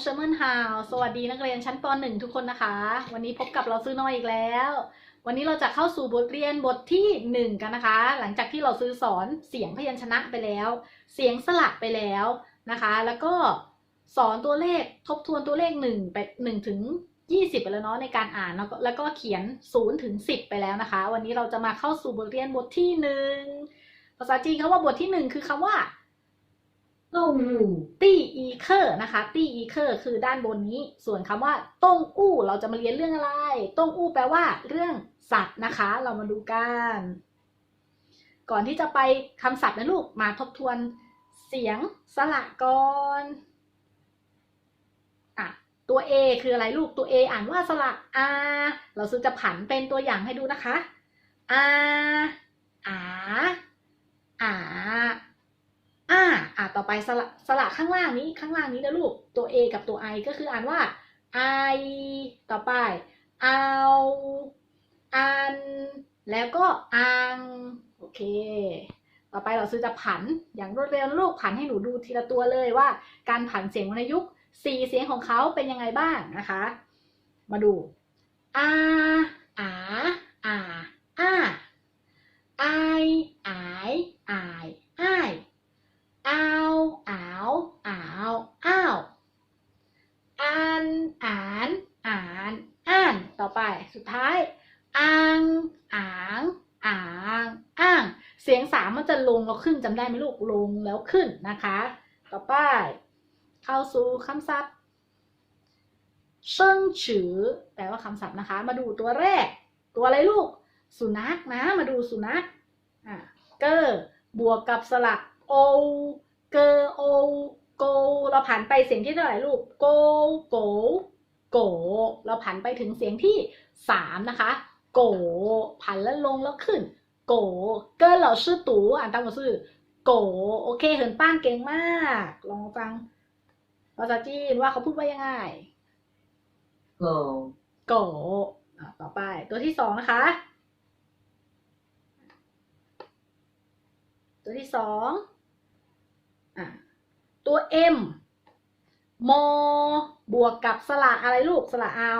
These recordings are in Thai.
เชอร์เมนฮาวสวัสดีนักเรียนชั้นป .1 ทุกคนนะคะ วันนี้พบกับเราซื้อน้อยอีกแล้ว วันนี้เราจะเข้าสู่บทเรียนบทที่ 1 กันนะคะ หลังจากที่เราซื้อสอนเสียงพยัญชนะไปแล้ว เสียงสลักไปแล้วนะคะ แล้วก็สอนตัวเลขทบทวนตัวเลข1ไป1ถึง 20 ไปแล้วเนาะในการอ่านแล้วก็แล้วก็เขียน0ถึง10 ไปแล้วนะคะ วันนี้เราจะมาเข้าสู่บทเรียนบทที่ 1 ภาษาจีนคำว่าบทที่ 1 คือคำว่า 动物ตี้อีเคอร์นะคะ ตี้อีเคอร์คือด้านบนนี้ ส่วนคำว่าตงอู้เราจะมาเรียนเรื่องอะไรตงอู้แปลว่า เรื่องสัตว์นะคะ เรามาดูกัน ก่อนที่จะไปคำศัพท์นะลูกมาทบทวนเสียงสระก่อนอะตัว A คืออะไรลูกตัว A อ่านว่าสระ A เราซื้อจะผันเป็นตัวอย่างให้ดูนะคะ A อาอา อ่าอะต่อไปสระสระข้างล่างนี้ข้างล่างนี้นะลูก ตัว A กับตัว I ก็คืออ่านว่า I ต่อไป เอา อัน แล้วก็อัง โอเค ต่อไปเราซื้อจะผัน อย่างรวดเร็วนลูกผันให้หนูดูทีละตัวเลยว่า การผันเสียงวรรณยุกต์สี่เสียงของเขาเป็นยังไงบ้างนะคะ มาดู อา อา อาอาไอไอไอไอเอ้าเอาเอาอ้าวอันอ่านอ่านอ่านต่อไปสุดท้ายอังอ่างอ่างอ่างเสียงสามมันจะลงแล้วขึ้นจำได้ไหมลูกลงแล้วขึ้นนะคะ ต่อไป เข้าสู่คำศัพท์เชิงฉือแปลว่าคำศัพท์นะคะ มาดูตัวแรก ตัวอะไรลูก สุนัขนะ มาดูสุนัขอะเกอร์บวกกับสระ โอเกอโอโกเราผันไปเสียงที่เท่าไหร่ลูกโกโกโกเราผันไปถึงเสียงที่สามนะคะโกผันแล้วลงแล้วขึ้นโกเกอเหล่าชื่อตูอ่านตามมาซื่อโกโอเคเหินป้านเก่งมาก ลองฟังภาษาจีนว่าเขาพูดว่ายังไง狗โกอะต่อไป ตัวที่สองนะคะ ตัวที่สองอะ ตัว M มบวกกับสระอะไรลูกสระเอา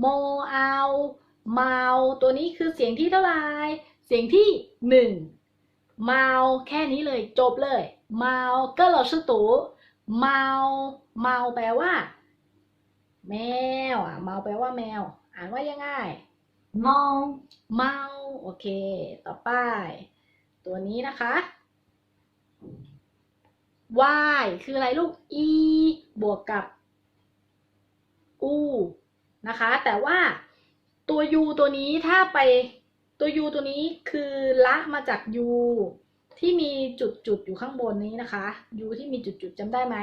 โมเอาเมาตัวนี้คือเสียงที่เท่าไหร่เสียงที่หนึ่งเมาแค่นี้เลยจบเลยเมาก็เราชื่อตูเมาเมาแปลว่า แมวอะเมาแปลว่าแมว อ่านว่ายังไง猫เมาโอเค ต่อไป ตัวนี้นะคะ y คืออะไรลูก e บวกกับ u นะคะ แต่ว่าตัว u ตัวนี้ถ้าไปตัว u ตัวนี้คือละมาจาก u ที่มีจุดจุดอยู่ข้างบนนี้นะคะ u ที่มีจุดจุดจำได้ไหม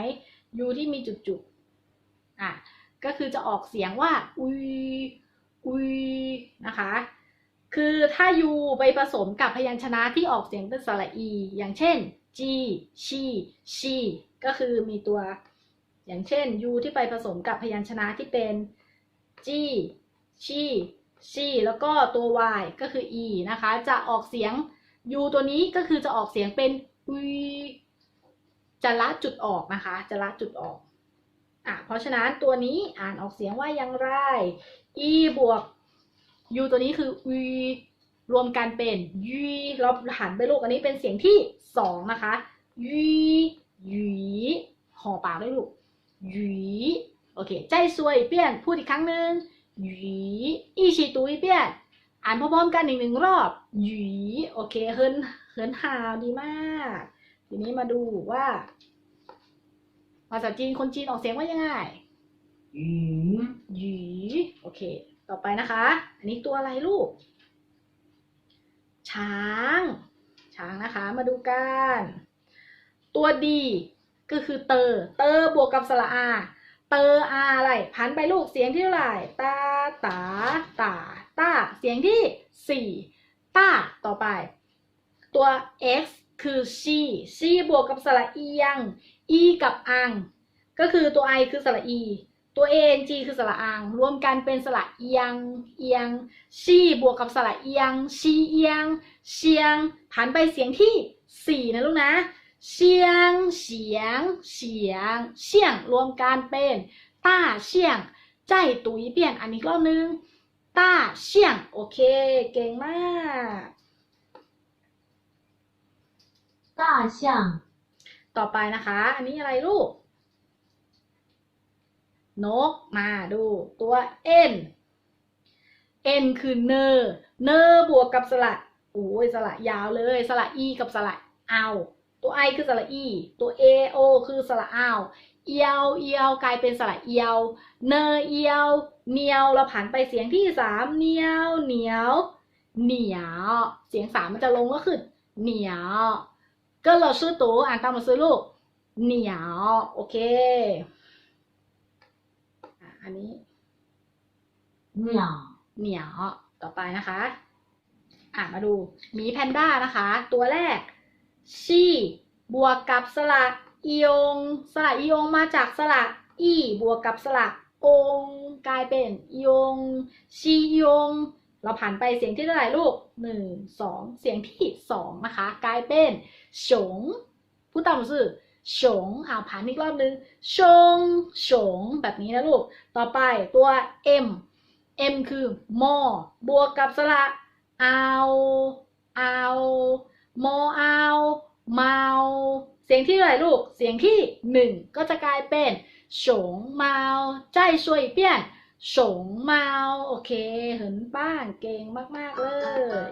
u ที่มีจุดจุดอะก็คือจะออกเสียงว่า อุย อุย นะคะ คือถ้า u ไปผสมกับพยัญชนะที่ออกเสียงเป็นสระอี อย่างเช่น g ชีชีก็คือมีตัว อย่างเช่น u ที่ไปผสมกับพยัญชนะที่เป็น g ชีชีแล้วก็ตัว y ก็คือ e นะคะ จะออกเสียง u ตัวนี้ก็คือจะออกเสียงเป็นอุยจะละจุดออกนะคะ จะละจุดออกอะเพราะฉะนั้นตัวนี้อ่านออกเสียงว่าอย่างไร e บวก u ตัวนี้คือ u รวมกันเป็น u เราหันไปลูกอันนี้เป็นเสียงที่สองนะคะ u หยีห่อปากด้วยลูกหยีโอเคใจสวยเปลี่ยนพูดอีกครั้งหนึ่งหยีอีชีตุยเปลี่ยนอ่านพร้อมๆกันอีกหนึ่งรอบหยีโอเคเฮิรนเฮิรนฮาวดีมาก ทีนี้มาดูว่า ภาษาจีนคนจีนออกเสียงว่ายังไง鱼หยีโอเค ต่อไปนะคะ อันนี้ตัวอะไรลูก ช้าง ช้างนะคะ มาดูกัน ตัวดีก็คือเตอ เตอบวกกับสระอา เตออาอะไรพันไปลูกเสียงที่เท่าไหร่ตาตาตาตาเสียงที่สี่ตาต่อไป ตัว x คือชีชีบวกกับสระเอียง e กับอัง ก็คือตัว i คือสระอี ตัว a n g คือสระอังรวมกันเป็นสระเอียง เอียง ชีบวกกับสระเอียง ชีเอียง เชียงผันไปเสียงที่สี่นะลูกนะเชียง เสียง เสียง เชียง รวมกันเป็นต้าเชี่ยง ใจตุยเปลี่ยน อันนี้รอบนึงต้าเชี่ยง โอเค เก่งมาก大象，ต่อไปนะคะ อันนี้อะไรลูก นกมาดูตัว n n คือเนอเนอบวกกับสระโอ้ยสระยาวเลย สระ e กับสระเอาตัว i คือสระ e ตัว a o คือสระเอาเอียวเอียวกลายเป็นสระเอียว เนอเอียวเหนียวเราผันไปเสียงที่สามเหนียวเหนียวเหนียว เสียงสามมันจะลงก็คือเหนียวก็เราชื่อตูอ่านตามมาซื้อลูกเหนียวโอเค อะอันนี้鸟，เหนียวต่อไปนะคะ อะมาดูหมีแพนด้านะคะ ตัวแรก ชีบวกกับสระอียงสระอียงมาจากสระอีบวกกับสระองกลายเป็นอียงชียง เราผ่านไปเสียงที่เท่าไหร่ลูกหนึ่งสองเสียงที่สองนะคะ กลายเป็นฉงพูดตามหนังสือ ฉงอ่าผ่านอีกรอบนึงชงฉงแบบนี้นะลูก ต่อไปตัว M M คือมอบวกกับสระเอาเอามอเอาเมา เสียงที่เท่าไหร่ลูก เสียงที่หนึ่งก็จะกลายเป็นฉงเมาใจช่วยเปี้ยนฉงเมา โอเค เหินป้างเก่งมากๆเลย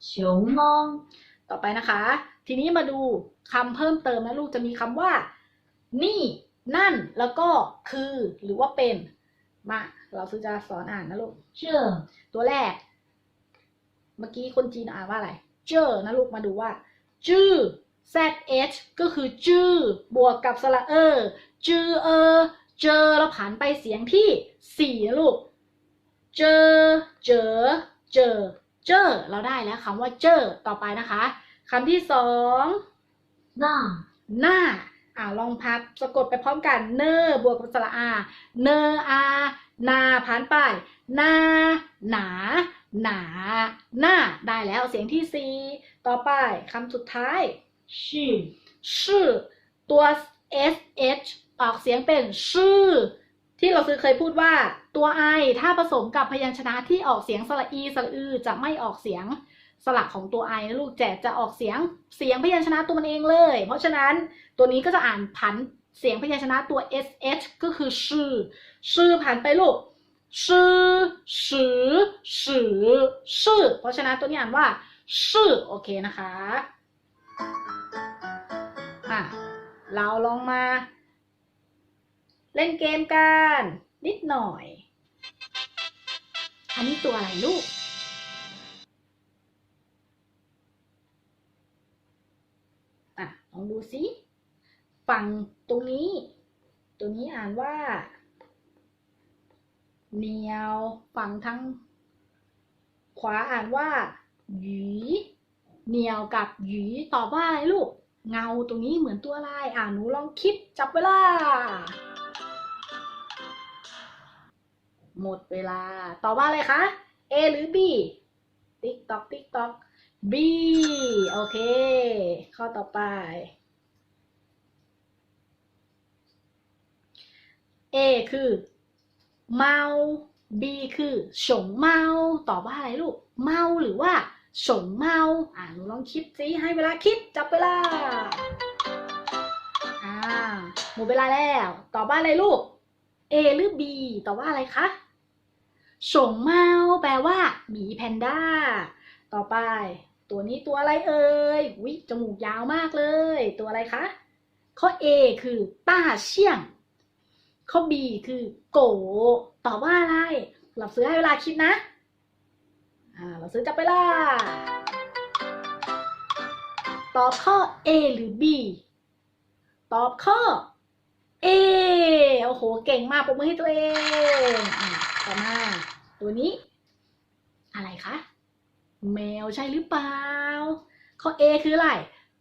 熊猫，ต่อไปนะคะ ทีนี้มาดูคำเพิ่มเติมนะลูกจะมีคำว่า นี่นั่นแล้วก็คือหรือว่าเป็น มา เราซื้อจะสอนอ่านนะลูก这ตัวแรก เมื่อกี้คนจีนอ่านว่าอะไรเจอนะลูกมาดูว่า จื้อ zh ก็คือจื้อบวกกับสระเออจื้อเออ เจอแล้วผ่านไปเสียงที่สี่นะลูก เจอ เจอ เจอ เจอ เราได้แล้วคำว่าเจอต่อไปนะคะ คำที่สอง那หน้าอ่าลองพับสะกดไปพร้อมกัน เนอบวกกับสระอา เนออานาผ่านไปหน้าหนาหนาหน้าได้แล้วเสียงที่สี่ต่อไปคำสุดท้าย是ชื่อตัว sh ออกเสียงเป็นชื่อ ที่เราซื้อเคยพูดว่าตัว i ถ้าผสมกับพยัญชนะที่ออกเสียงสระอีสระอือจะไม่ออกเสียง สระของตัว i นะลูกแจกจะออกเสียงเสียงพยัญชนะตัวมันเองเลย เพราะฉะนั้นตัวนี้ก็จะอ่านผันเสียงพยัญชนะตัว sh ก็คือชื่อ ชื่อผ่านไปลูกชื่อสือสือชื่อเพราะฉะนั้นตัวนี้อ่านว่าชื่อโอเคนะคะอะเราลองมา เล่นเกมกันนิดหน่อย อันนี้ตัวอะไรลูก สิฝั่งตรงนี้ ตัวนี้อ่านว่า เหนียว ฝั่งทั้งขวาอ่านว่าหยีเหนียวกับหยีตอบว่าอะไรลูก เงาตรงนี้เหมือนตัวอะไรอ่าหนูลองคิดจับเวลา หมดเวลา ตอบว่าอะไรคะ A หรือ B ติ๊กตอกติ๊กตอก B โอเค ข้อต่อไป A คือ เมา B คือฉงเมา ตอบว่าอะไรลูก เมาหรือว่าฉงเมา อ่าหนูลองคิดสิ ให้เวลาคิด จับเวลา อ่า หมดเวลาแล้ว ตอบว่าอะไรลูก A หรือ B ตอบว่าอะไรคะฉงเมาแปลว่าหมีแพนด้า ต่อไป ตัวนี้ตัวอะไรเอ่ย วิจมูกยาวมากเลย ตัวอะไรคะ ข้อ A คือต้าเชี่ยง ข้อ B คือโกตอบว่าอะไรหลับซื้อให้เวลาคิดนะอ่าเราซื้อจับเวลาตอบข้อ A หรือ B ตอบข้อ A โอ้โห เก่งมากปรบมือให้ตัวเองอต่อมา ตัวนี้ อะไรคะ แมวใช่หรือเปล่า ข้อ A คืออะไร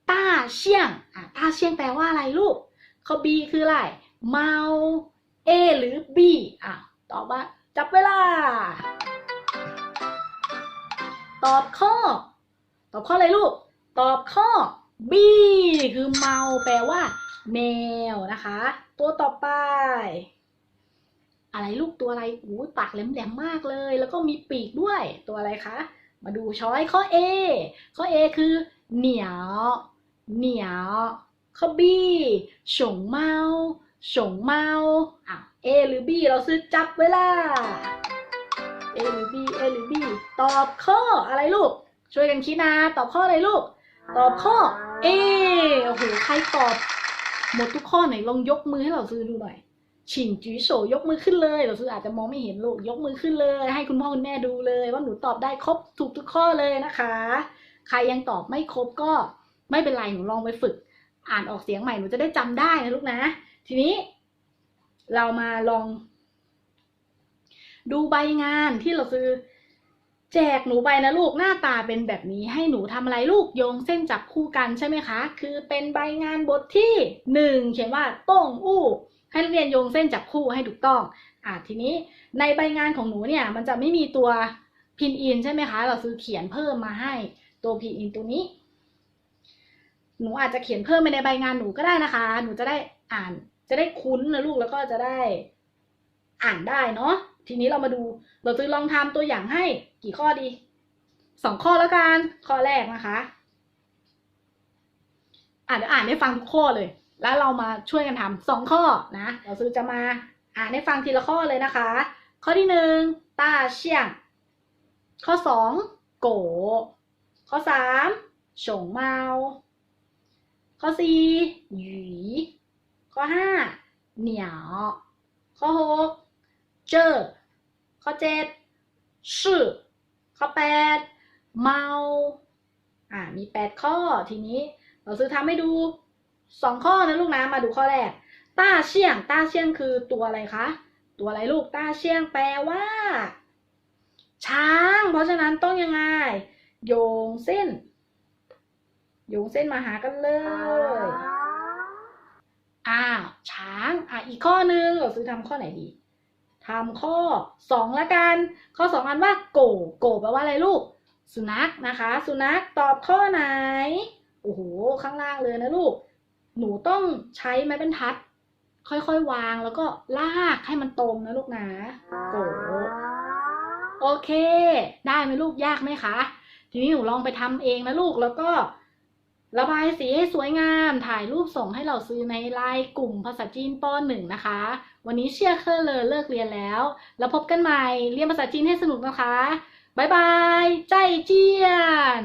ต้าเชี่ยง อะต้าเชี่ยงแปลว่าอะไรลูก ข้อ B คืออะไร เมา A หรือ B อะ ตอบว่า จับเวลา ตอบข้อ ตอบข้ออะไรลูก ตอบข้อ B คือเมาแปลว่า แมวนะคะ ตัวต่อไป อะไรลูกตัวอะไรอู้ปากแหลมๆมากเลย แล้วก็มีปีกด้วยตัวอะไรคะ มาดูช้อยข้อ A ข้อ A คือ เหนียว เหนียวข้อ B ฉงเมา ฉงเมาอะ A หรือ B เราซื้อจับเวลา A หรือ B A หรือ B ตอบข้ออะไรลูก ช่วยกันคิดนะตอบข้ออะไรลูก ตอบข้อ A โอ้โหใครตอบ หมดทุกข้อไหนลองยกมือให้เราซื้อดูหน่อยฉิงจีโฉยกมือขึ้นเลยเราซื้ออาจจะมองไม่เห็นลูกยกมือขึ้นเลย ให้คุณพ่อคุณแม่ดูเลย ว่าหนูตอบได้ครบถูกทุกข้อเลยนะคะ ใครยังตอบไม่ครบก็ไม่เป็นไรหนูลองไปฝึก อ่านออกเสียงใหม่หนูจะได้จำได้นะลูกนะ ทีนี้เรามาลอง ดูใบงานที่เราซื้อ แจกหนูไปนะลูกหน้าตาเป็นแบบนี้ให้หนูทำอะไรลูกโยงเส้นจับคู่กันใช่ไหมคะ คือเป็นใบงานบทที่หนึ่งเขียนว่าต้งอู้ ให้นักเรียนโยงเส้นจับคู่ให้ถูกต้องอะทีนี้ในใบงานของหนูเนี่ยมันจะไม่มีตัวพินอินใช่ไหมคะ เราซื้อเขียนเพิ่มมาให้ตัวพินอินตัวนี้ หนูอาจจะเขียนเพิ่มไปในใบงานหนูก็ได้นะคะ หนูจะได้อ่าน จะได้คุ้นนะลูกแล้วก็จะได้อ่านได้เนาะทีนี้เรามาดูเราจะลองทำตัวอย่างให้กี่ข้อดีสองข้อแล้วกันข้อแรกนะคะอ่านเดี๋ยวอ่านให้ฟังทุกข้อเลย แล้วเรามาช่วยกันทำสองข้อนะเราซื้อจะมาอ่านให้ฟังทีละข้อเลยนะคะ ข้อที่หนึ่งต้าเชียง ข้อสองโก ข้อสามฉงเมา ข้อสี่หยี ข้อห้าเหนียวข้อหกเจอข้อเจ็ดชื่อข้อแปดเมาอ่ามีแปดข้อทีนี้เราซื้อทำให้ดูสองข้อนะลูกนะมาดูข้อแรกต้าเชียงต้าเชียงคือตัวอะไรคะ ตัวอะไรลูกต้าเชียงแปลว่า ช้าง เพราะฉะนั้นต้องยังไง โยงเส้น โยงเส้นมาหากันเลย อ้าวช้างอะอีกข้อหนึ่งเราซื้อทำข้อไหนดีทำข้อสองละกัน ข้อสองอันว่าโกโกแปลว่าอะไรลูก สุนัขนะคะ สุนัขตอบข้อไหนโอ้โหข้างล่างเลยนะลูก หนูต้องใช้ไม้บรรทัด ค่อยๆวางแล้วก็ลากให้มันตรงนะลูกนะโกโอเค ได้ไหมลูกยากไหมคะ ทีนี้หนูลองไปทำเองนะลูกแล้วก็ ระบายสีให้สวยงาม ถ่ายรูปส่งให้เราซื้อในไลน์กลุ่มภาษาจีนปหนึ่งนะคะ วันนี้เชียร์เคอร์เลยเลิกเรียนแล้ว แล้วพบกันใหม่ เรียนภาษาจีนให้สนุกนะคะ บ๊ายบาย ใจเจียน